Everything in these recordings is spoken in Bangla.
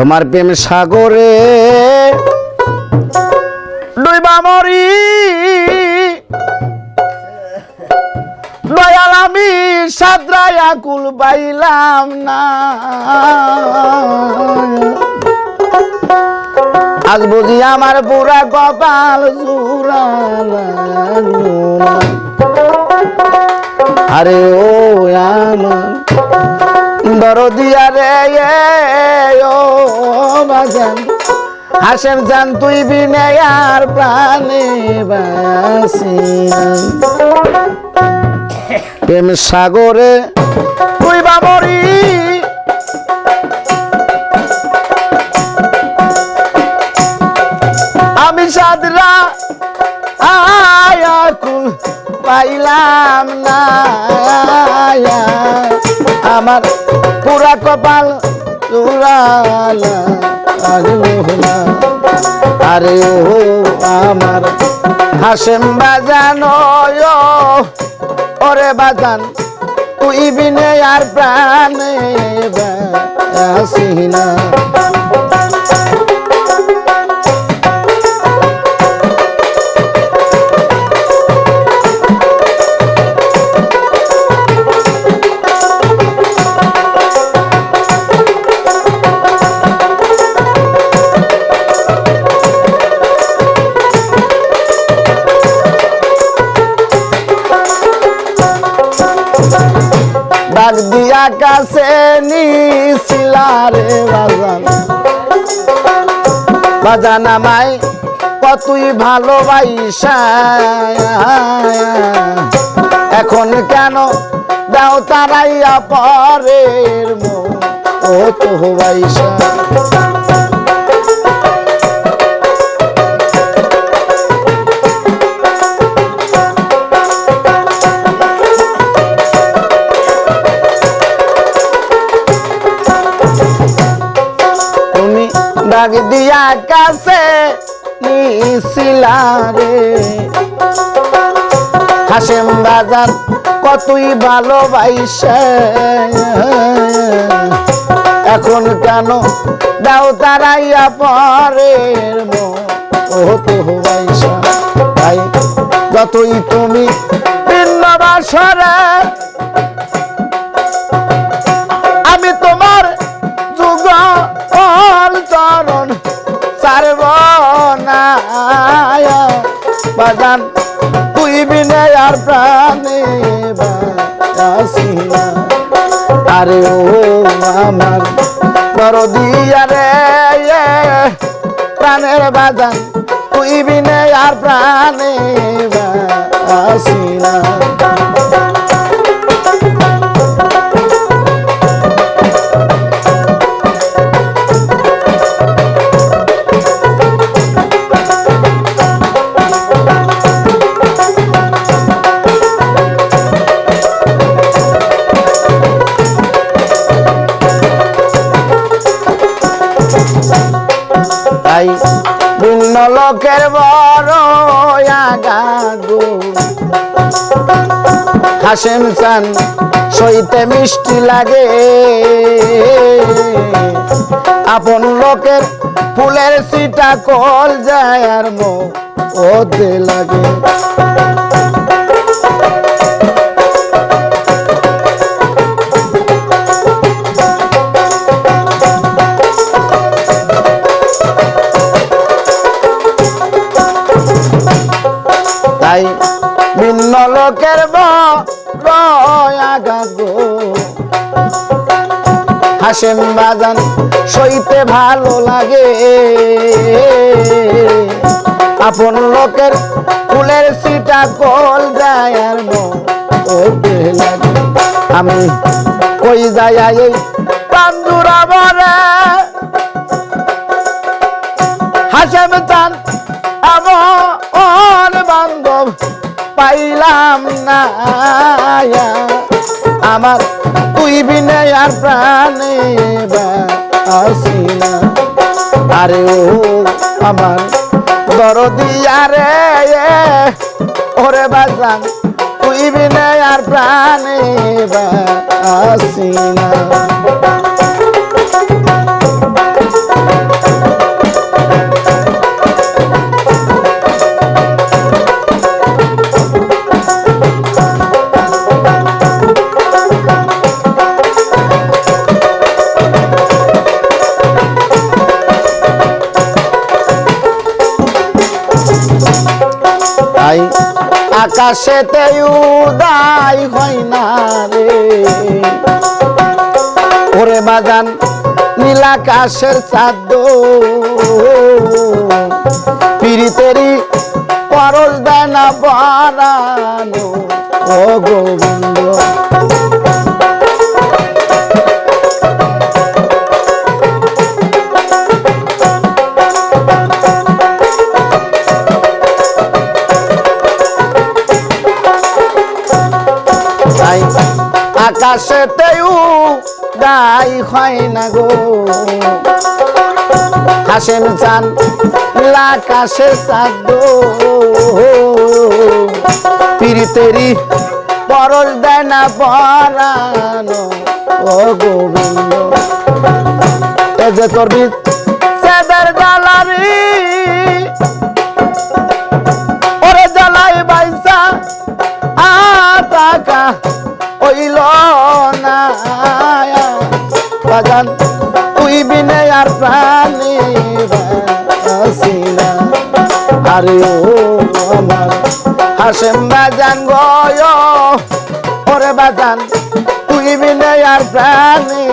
তোমার প্রেম সাগরে ডুইবা মরি। দয়াল আমি সাদরায়া কুল পাইলাম না। আজ বুঝি আমার পুরা কপাল আরে ও আমার দরদিয়া রে বাজান হাসেম জান, তুই বিনে আর প্রাণে বাসি প্রেম সাগরে তুই বাবরি আমি সাদরা আয়াকুল পাইলাম না। আমার পুরা কপাল চুরালা। আরে ও আমার হাসেম বাজান ওরে বাজান তুই বিনে আর প্রাণে বাসি ডাক দিয়া কাছে নিছিলারে বাজান। বাজান আমায় কতই ভালোবাইসা এখন কেন দাও তারাইয়া পরের মো ও তো বাইসা ডাক দিয়া কাছে হাসেম বাজার কতই ভালোবাইসে এখন কেন দাও তারাইয়া বাইসা তাই যতই তুমি ভিন্ন বাসরে বাজান, তুই বিনে আর প্রাণে আরে ও আমার বড় দিয়া রে প্রাণের বাজান, তুই বিনে আর প্রাণে বাসি না তাই ভিন্ন লোকের বড় আগাগো হাসেম চান, সইতে মিষ্টি লাগে। আপন লোকের ফুলের সিটা কল যায় আর মো লাগে। তাই ভিন্ন লোকের গাগো হাসেন বাজান সইতে ভালো লাগে। আপন লোকের ফুলের সিটা কল যায় আর লাগে। আমি কই যাই এই পান্দুরা বরে হাসেম চান এমন পাইলাম না আমার তুই বিনে আর প্রাণে আসি না আরে ও আমার দরদিয়া রে ওরে বাজান তুই বিনে আর প্রাণে আসি না আকাশেতে উদাই হয় না রে। ওরে বাজান নীলাকাশের চাঁদ পিরিতেরি পরশ দেয় না বারানো। ও গোবিন্দ আকাশেতেও দাই হয় না গো। হাসেন চান আকাশে চাঁদ পিরিতেরি পরশ দেয় না পরানো, ও গোবিন্দ। যে তোর বীজ সেদের গালারি ওরে জ্বালাই বাইসা আতাকা বাজান, তুই বিনে আর প্রাণী আর হাসেম বাজান গয় ওরে বাজান, তুই বিনে আর প্রাণী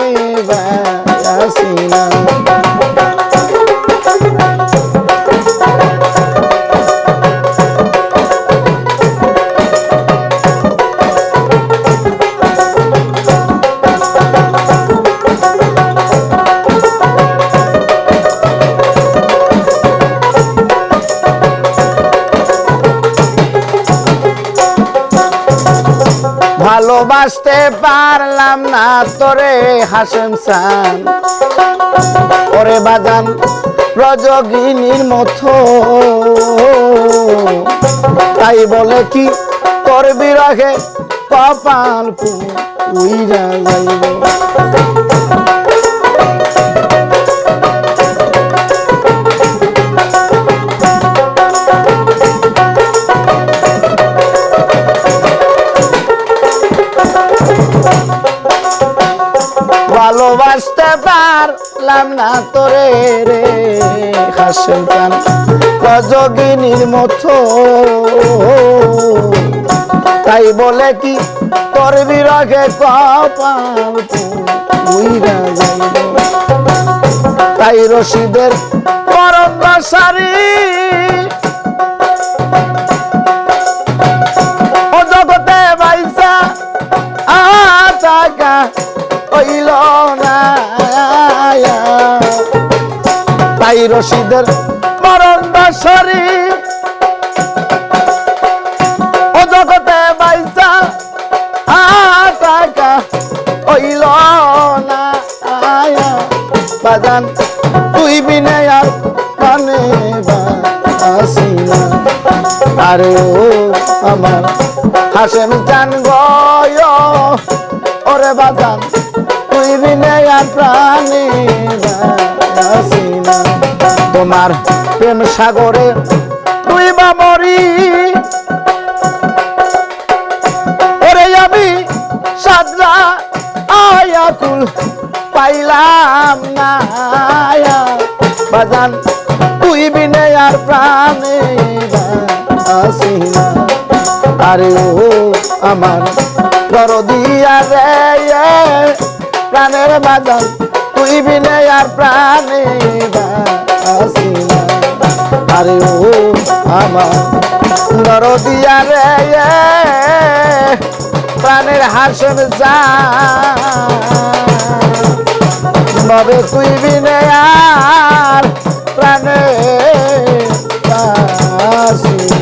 ভালোবাসতে পারলাম না তোরে হাসেম সান। ওরে বাজান রজগিনীর মতো। তাই বলে কি করবি বিরহে কপাল যাইব। পারলাম না তোরে রে হাসেন কান রজগিনীর মতো। তাই বলে কি করবি বিরহে কপাল তাই রশিদের পরম বাসারি তাই রশিদের মরণ বাসরি ও জগতে বাইসা আতাকা হইল না। বাজান, তুই বিনে আর কানে বাসি আরে ও আমার হাসেম চান গয়, ওরে বাজান, তুই বিনে আর প্রাণী তোমার প্রেম সাগরে তুই বা মরি। ওরে আমি সাদরা আয়াকুল পাইলাম না। বাজান, তুই বিনে আর প্রাণে আসি না। আরে ও আমার বড় দিয়া রে প্রাণের বাজান, তুই বিনে আর প্রাণে আসি হাসিনা আরে ও আমার নরদিয়া রে প্রাণের হাসন যা। নবে তুই বিনে আর প্রাণের হাসিনা